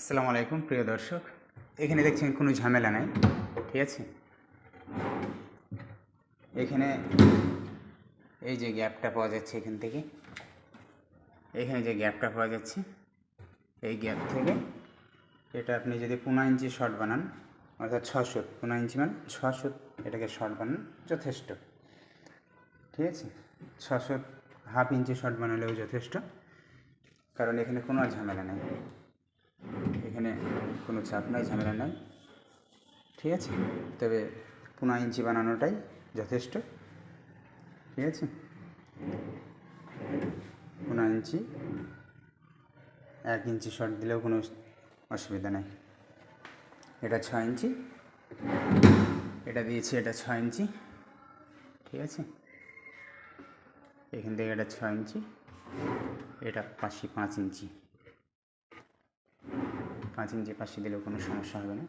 আসসালামু আলাইকুম, প্রিয় দর্শক। এখানে দেখছেন কোনো ঝামেলা নাই, ঠিক আছে? এখানে এই যে গ্যাপটা পাওয়া যাচ্ছে এখান থেকে। এখানে যে গ্যাপটা পাওয়া যাচ্ছে, এই গ্যাপ থেকে এটা আপনি যদি পনেরো ইঞ্চি শর্ট বানান, অর্থাৎ ছশো পনেরো ইঞ্চি মানে ছশো এটাকে শর্ট বানান যথেষ্ট, ঠিক আছে? ছশো হাফ ইঞ্চি শর্ট বানালেও যথেষ্ট, কারণ এখানে কোনো ঝামেলা নেই। এখানে কোনো চাপ নাই, ঝামেলা নাই। ঠিক আছে? তবে পনেরো ইঞ্চি বানানোটাই যথেষ্ট। ঠিক আছে? পনেরো ইঞ্চি, এক ইঞ্চি শর্ট দিলেও কোনো অসুবিধা নাই। এটা ছ ইঞ্চি, এটা দিয়েছি এটা ছ ইঞ্চি। ঠিক আছে? এখান থেকে এটা ছ ইঞ্চি, এটা পাশি পাঁচ ইঞ্চি। পাঁচ ইঞ্চি পাশি দিলেও কোনো সমস্যা হবে না।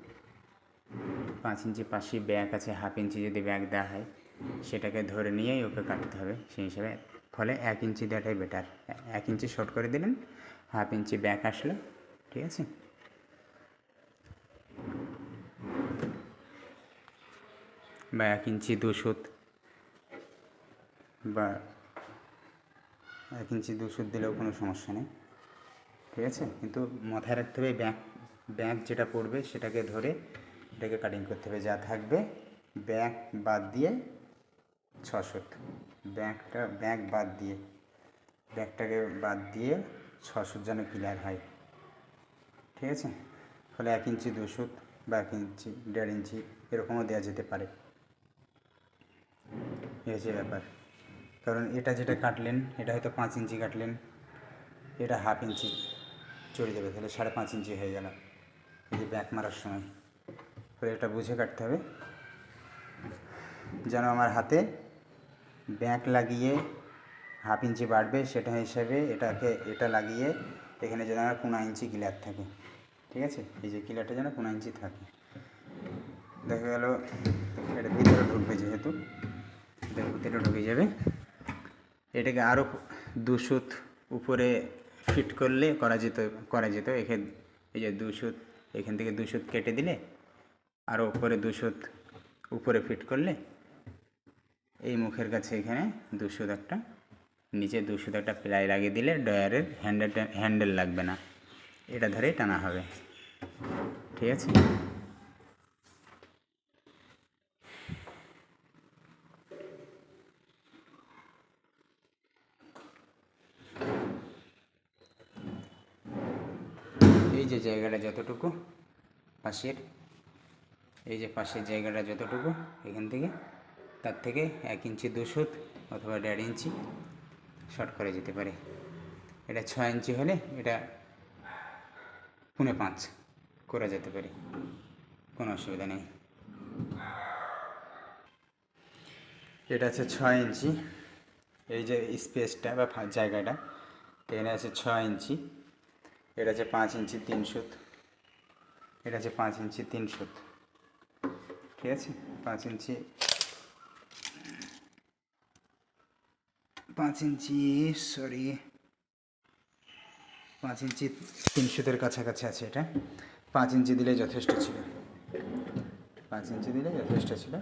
পাঁচ ইঞ্চি পাশি ব্যাগ আছে, হাফ ইঞ্চি যদি ব্যাগ দেওয়া হয়, সেটাকে ধরে নিয়েই ওকে কাটতে হবে। সেই হিসাবে ফলে এক ইঞ্চি দেওয়াটাই বেটার এক ইঞ্চি শর্ট করে দিলেন, হাফ ইঞ্চি ব্যাক আসলো, ঠিক আছে? বা এক ইঞ্চি দু সুত বা এক ইঞ্চি দু সুত দিলেও কোনো সমস্যা নেই, ঠিক আছে? কিন্তু মাথায় রাখতে হবে ব্যাক ব্যাক যেটা পড়বে সেটাকে ধরে এটাকে কাটিং করতে হবে। যা থাকবে ব্যাক বাদ দিয়ে ছশো। ব্যাকটা ব্যাক বাদ দিয়ে ব্যাকটাকে বাদ দিয়ে ছশো যেন ক্লিয়ার হয়। ঠিক আছে? ফলে এক ইঞ্চি দু বা এক ইঞ্চি দেড় ইঞ্চি এরকমও দেওয়া যেতে পারে। এই হচ্ছে ব্যাপার। কারণ এটা যেটা কাটলেন, এটা হয়তো পাঁচ ইঞ্চি কাটলেন, এটা হাফ ইঞ্চি চলে যাবে, তাহলে সাড়ে পাঁচ ইঞ্চি হয়ে গেল। এই যে ব্যাক মারার সময়। ফলে এটা বুঝে কাটতে হবে। যেন আমার হাতে ব্যাক লাগিয়ে হাফ ইঞ্চি বাড়বে সেটা হিসাবে এটাকে এটা লাগিয়ে এখানে যেন আমার পনেরো ইঞ্চি ক্লিয়ার থাকে। ঠিক আছে? এই যে ক্লিয়ারটা যেন পনেরো ইঞ্চি থাকে। দেখা গেল, এটা ভিতরে ঢুকবে যেহেতু। এটা ভিতরে ঢুকে যাবে। এটাকে আরও দুশুত উপরে ফিট করলে করা যেত করা যেত। এখানে এই যে দু সুত এখান থেকে দু সুত কেটে দিলে আরও উপরে দু সুত উপরে ফিট করলে, এই মুখের কাছে এখানে দুশোত একটা, নিচে দু সুত একটা প্লাই লাগিয়ে দিলে ডয়ারের হ্যান্ডেল হ্যান্ডেল লাগবে না। এটা ধরেই টানা হবে। ঠিক আছে? যে জায়গাটা যতটুকু, পাশের, এই যে পাশের জায়গাটা যতটুকু, এখান থেকে, তার থেকে এক ইঞ্চি দুশুত অথবা দেড় ইঞ্চি শর্ট করা যেতে পারে। এটা ছয় ইঞ্চি হলে এটা পুনে পাঁচ করা যেতে পারে। কোনো অসুবিধা নেই। এটা আছে ছয় ইঞ্চি। এই যে স্পেসটা বা জায়গাটা এখানে আছে ছয় ইঞ্চি। এটা আছে পাঁচ ইঞ্চি তিন সুত। এটা আছে পাঁচ ইঞ্চি তিন সুত। ঠিক আছে? পাঁচ ইঞ্চি পাঁচ ইঞ্চি সরি পাঁচ ইঞ্চি তিন সুতের কাছাকাছি আছে এটা। পাঁচ ইঞ্চি দিলে যথেষ্ট ছিল। পাঁচ ইঞ্চি দিলে যথেষ্ট ছিল।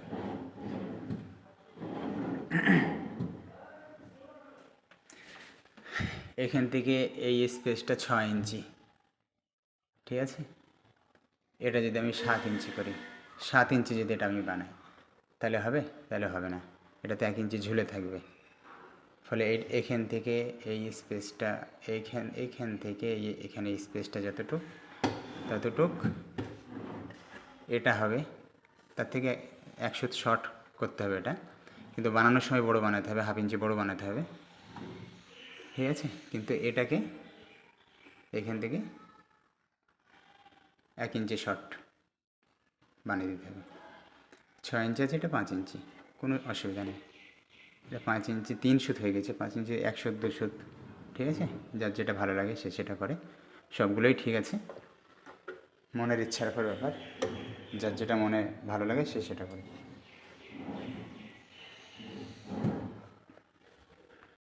এখান থেকে এই স্পেসটা ছয় ইঞ্চি। ঠিক আছে? এটা যদি আমি সাত ইঞ্চি করি, সাত ইঞ্চি যদি এটা আমি বানাই, তাহলে হবে? তাহলে হবে না। এটাতে এক ইঞ্চি ঝুলে থাকবে। ফলে এখান থেকে এই স্পেসটা এইখান এইখান থেকে এই- এখানে স্পেসটা যতটুক, ততটুক এটা হবে। তার থেকে একশো শর্ট করতে হবে এটা। কিন্তু বানানোর সময় বড় বানাতে হবে, হাফ ইঞ্চি বড় বানাতে হবে। ঠিক আছে কিন্তু এটাকে এখান থেকে এক ইঞ্চি শর্ট বানিয়ে দিতে হবে। ছয় ইঞ্চি আছে, এটা পাঁচ ইঞ্চি, কোনো অসুবিধা নেই। এটা পাঁচ ইঞ্চি তিন সুত হয়ে গেছে, পাঁচ ইঞ্চি এক সুত, দু সুত, ঠিক আছে? যার যেটা ভালো লাগে সে সেটা করে। সবগুলোই ঠিক আছে। মনের ইচ্ছার উপর ব্যাপার। যার যেটা মনে ভালো লাগে সে সেটা করে।